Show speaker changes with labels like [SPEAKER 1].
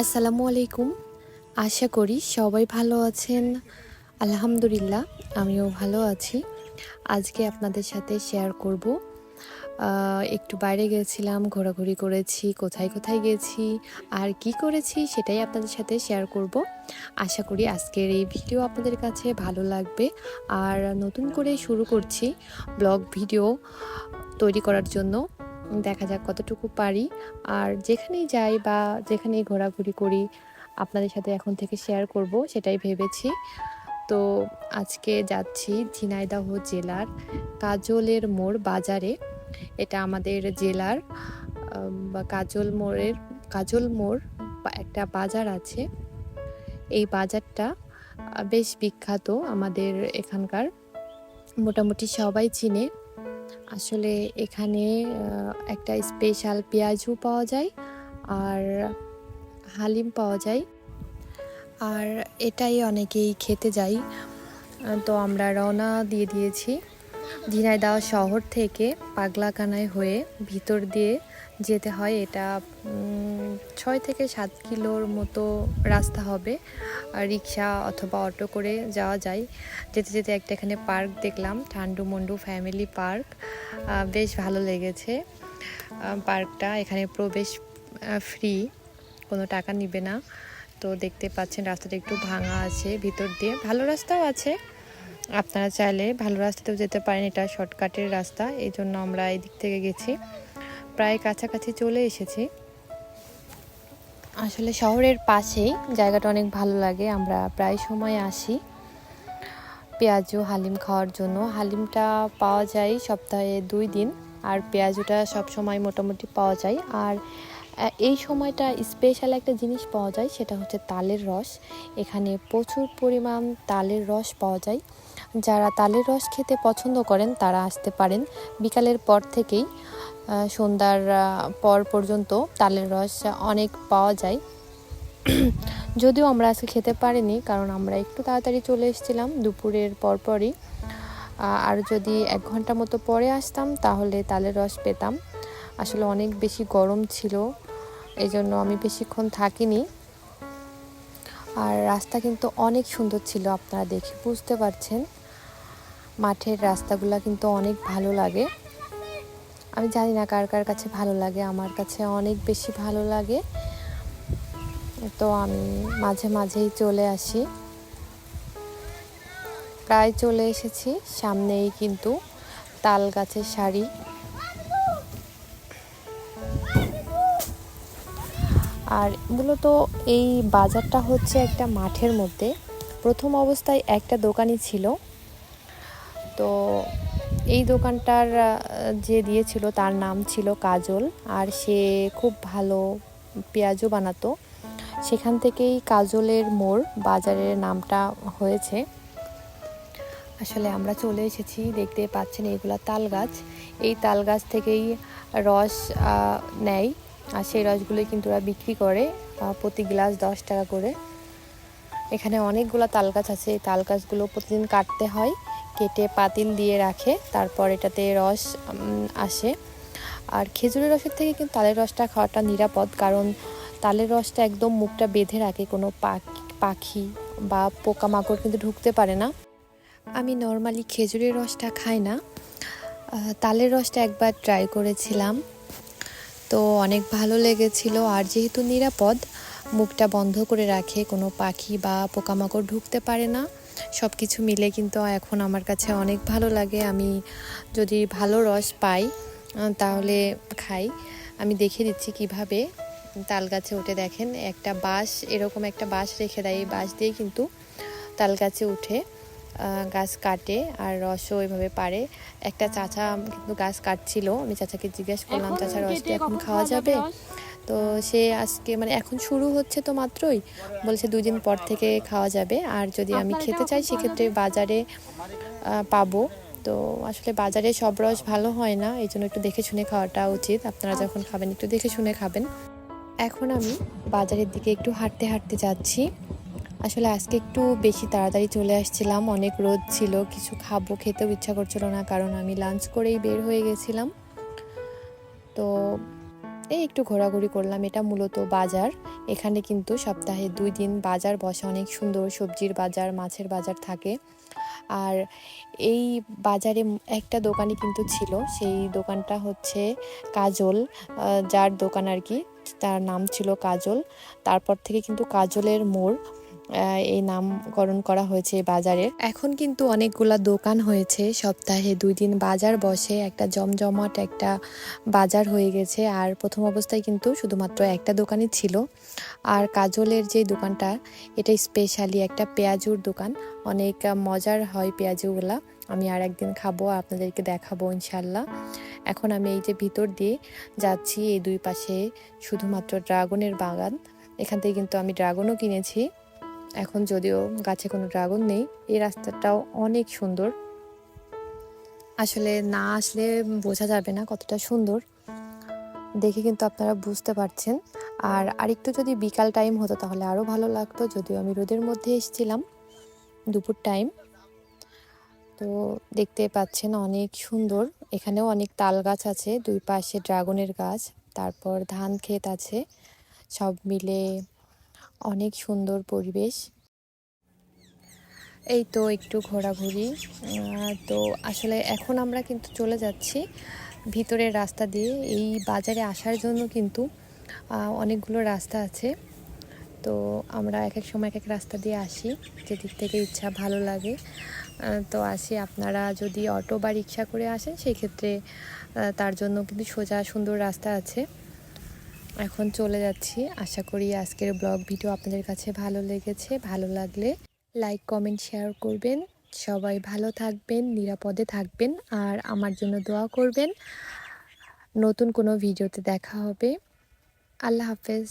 [SPEAKER 1] আসসালামু আলাইকুম। আশা করি সবাই ভালো আছেন। আলহামদুলিল্লাহ, আমিও ভালো আছি। আজকে আপনাদের সাথে শেয়ার করব। একটু বাইরে গেছিলাম, ঘোরাঘুরি করেছি, কোথায় কোথায় গেছি, আর কি করেছি সেটাই আপনাদের সাথে শেয়ার করব। আশা করি আজকের এই ভিডিও আপনাদের কাছে ভালো লাগবে। আর নতুন করে শুরু করছি ব্লগ ভিডিও তৈরি করার জন্য। দেখা যাক কতটুকু পারি। আর যেখানেই যাই বা যেখানেই ঘোরাঘুরি করি, আপনাদের সাথে এখন থেকে শেয়ার করব, সেটাই ভেবেছি। তো আজকে যাচ্ছি ঝিনাইদহ জেলার কাজলের মোড় বাজারে। এটা আমাদের জেলার বা কাজল মোড়ের, কাজল মোড় একটা বাজার আছে। এই বাজারটা বেশ বিখ্যাত আমাদের এখানকার। মোটামুটি সবাই চিনে। আসলে এখানে একটা স্পেশাল পেঁয়াজও পাওয়া যায় আর হালিম পাওয়া যায়। আর এটাই অনেকেই খেতে যাই। তো আমরা রওনা দিয়ে দিয়েছি। ঝিনাইদহ শহর থেকে পাগলাকানায় হয়ে ভিতর দিয়ে যেতে হয়, এটা ছয় থেকে সাত কিলোর মতো রাস্তা হবে। রিক্সা অথবা অটো করে যাওয়া যায়। যেতে যেতে একটা এখানে পার্ক দেখলাম, ঠান্ডু মন্ডু ফ্যামিলি পার্ক। বেশ ভালো লেগেছে। পার্কটা এখানে প্রবেশ ফ্রি, কোনো টাকা নিবে না। তো দেখতে পাচ্ছেন রাস্তাটা একটু ভাঙা আছে ভিতর দিয়ে। ভালো রাস্তাও আছে। আপনারা চাইলে ভালো রাস্তাতেও যেতে পারেন, এটা শর্টকাটের রাস্তা। এই জন্য আমরা এই দিক থেকে গেছি। প্রায় কাছাকাছি চলে এসেছি। আসলে শহরের পাশেই জায়গাটা অনেক ভালো লাগে। আমরা প্রায় সময় আসি পেঁয়াজু, হালিম খাওয়ার জন্য। হালিমটা পাওয়া যায় সপ্তাহে দুই দিন আর পেঁয়াজুটা সব সময় মোটামুটি পাওয়া যায়। আর এই সময়টা স্পেশাল একটা জিনিস পাওয়া যায়, সেটা হচ্ছে তালের রস। এখানে প্রচুর পরিমাণ তালের রস পাওয়া যায়। যারা তালের রস খেতে পছন্দ করেন, তারা আসতে পারেন। বিকালের পর থেকেই সন্ধ্যার পর পর্যন্ত তালের রস অনেক পাওয়া যায়। যদিও আমরা আজকে খেতে পারিনি, কারণ আমরা একটু তাড়াতাড়ি চলে এসেছিলাম দুপুরের পরপরই আর যদি এক ঘণ্টা মতো পরে আসতাম, তাহলে তালের রস পেতাম। আসলে অনেক বেশি গরম ছিল এই জন্য আমি বেশিক্ষণ থাকিনি। আর রাস্তা কিন্তু অনেক সুন্দর ছিল, আপনারা দেখে বুঝতে পারছেন। মাঠের রাস্তাগুলো কিন্তু অনেক ভালো লাগে। আমি জানি না কার কার কাছে ভালো লাগে, আমার কাছে অনেক বেশি ভালো লাগে। তো আমি মাঝে মাঝেই চলে আসি। প্রায় চলে এসেছি, সামনেই কিন্তু তাল গাছের শাড়ি আর মূলত এই বাজারটা হচ্ছে একটা মাঠের মধ্যে। প্রথম অবস্থায় একটা দোকানই ছিল। তো এই দোকানটার যে দিয়েছিল তার নাম ছিল কাজল আর সে খুব ভালো পেঁয়াজও বানাতো। সেখান থেকেই কাজলের মোড়, বাজারের নামটা হয়েছে। আসলে আমরা চলে এসেছি, দেখতে পাচ্ছেন এগুলা তাল গাছ এই তাল গাছ থেকেই রস নেয় আর সেই রসগুলোই কিন্তু ওরা বিক্রি করে প্রতি গ্লাস দশ টাকা করে। এখানে অনেকগুলো তাল গাছ আছে। এই তাল গাছগুলো প্রতিদিন কাটতে হয়। কেটে পাতিল দিয়ে রাখে, তারপর এটাতে রস আসে। আর খেজুরের রসের থেকে কিন্তু তালের রসটা খাওয়াটা নিরাপদ, কারণ তালের রসটা একদম মুখটা বেঁধে রাখে, কোনো পাখি বা পোকামাকড় কিন্তু ঢুকতে পারে না। আমি নর্মালি খেজুরের রসটা খাই না। তালের রসটা একবার ট্রাই করেছিলাম। তো অনেক ভালো লেগেছিল, আর যেহেতু নিরাপদ, মুখটা বন্ধ করে রাখে, কোনো পাখি বা পোকামাকড় ঢুকতে পারে না। সব কিছু মিলে কিন্তু এখন আমার কাছে অনেক ভালো লাগে। আমি যদি ভালো রস পাই তাহলে খাই। আমি দেখিয়ে দিচ্ছি কীভাবে। তাল গাছে উঠে দেখেন একটা বাঁশ এরকম একটা বাঁশ রেখে দেয়। এই বাঁশ দিয়ে কিন্তু তাল গাছে উঠে গাছ কাটে আর রসও এভাবে পারে। একটা চাচা কিন্তু গাছ কাটছিল। আমি চাচাকে জিজ্ঞেস করলাম চাচা রসটা এখন খাওয়া যাবে তো সে আজকে মানে এখন শুরু হচ্ছে তো মাত্রই। বলছে দুদিন পর থেকে খাওয়া যাবে। আর যদি আমি খেতে চাই সেক্ষেত্রে বাজারে পাবো। তো আসলে বাজারে সব রস ভালো হয় না। এই জন্য একটু দেখে শুনে খাওয়াটা উচিত। আপনারা যখন খাবেন একটু দেখে শুনে খাবেন। এখন আমি বাজারের দিকে একটু হাঁটতে হাঁটতে যাচ্ছি। আসলে আজকে একটু বেশি তাড়াতাড়ি চলে আসছিলাম। অনেক রোদ ছিল। কিছু খাব খেতেও ইচ্ছা করছিল না। কারণ আমি লাঞ্চ করেই বের হয়ে গেছিলাম। তো এই একটু ঘোরাঘুরি করলাম। এটা মূলত বাজার। এখানে কিন্তু সপ্তাহে দুই দিন বাজার বসে। অনেক সুন্দর সবজির বাজার, মাছের বাজার থাকে। আর এই বাজারে একটা দোকানই কিন্তু ছিল। সেই দোকানটা হচ্ছে কাজল যার দোকান আর কি। তার নাম ছিল কাজল। তারপর থেকে কিন্তু কাজলের মোড়। এই নামকরণ করা হয়েছে এই বাজারের। এখন কিন্তু অনেকগুলা দোকান হয়েছে। সপ্তাহে দুই দিন বাজার বসে। একটা জমজমাট একটা বাজার হয়ে গেছে। আর প্রথম অবস্থায় কিন্তু শুধুমাত্র একটা দোকানই ছিল। আর কাজলের যে দোকানটা, এটা স্পেশালি একটা পেঁয়াজুর দোকান। অনেক মজার হয় পেঁয়াজুগুলা। আমি আর একদিন খাব, আপনাদেরকে দেখাবো ইনশাল্লাহ এখন আমি এই যে ভিতর দিয়ে যাচ্ছি, এই দুই পাশে শুধুমাত্র ড্রাগনের বাগান। এখান থেকে কিন্তু আমি ড্রাগনও কিনেছি। এখন যদিও গাছে কোনো ড্রাগন নেই, এই রাস্তাটাও অনেক সুন্দর। আসলে না আসলে বোঝা যাবে না কতটা সুন্দর। দেখে কিন্তু আপনারা বুঝতে পারছেন। আর আরেকটু যদি বিকাল টাইম হতো তাহলে আরও ভালো লাগতো, যদিও আমি রোদের মধ্যে এসেছিলাম দুপুর টাইম। তো দেখতে পাচ্ছেন অনেক সুন্দর। এখানেও অনেক তাল গাছ আছে, দুই পাশে ড্রাগনের গাছ, তারপর ধান ক্ষেত আছে। সব মিলে অনেক সুন্দর পরিবেশ। এই তো একটু ঘোরাঘুরি। তো আসলে এখন আমরা কিন্তু চলে যাচ্ছি ভিতরের রাস্তা দিয়ে। এই বাজারে আসার জন্য কিন্তু অনেকগুলো রাস্তা আছে। তো আমরা এক এক সময় এক এক রাস্তা দিয়ে আসি যেদিক থেকে ইচ্ছা ভালো লাগে। তো আসি আপনারা যদি অটো বা রিক্সা করে আসেন সেই ক্ষেত্রে তার জন্য কিন্তু সোজা সুন্দর রাস্তা আছে। এখন চলে যাচ্ছি। আশা করি আজকের ব্লগ ভিডিও আপনাদের কাছে ভালো লেগেছে, ভালো লাগলে লাইক কমেন্ট শেয়ার করবেন। সবাই ভালো থাকবেন, নিরাপদে থাকবেন, আর আমার জন্য দোয়া করবেন। নতুন কোনো ভিডিওতে দেখা হবে। আল্লাহ হাফেজ।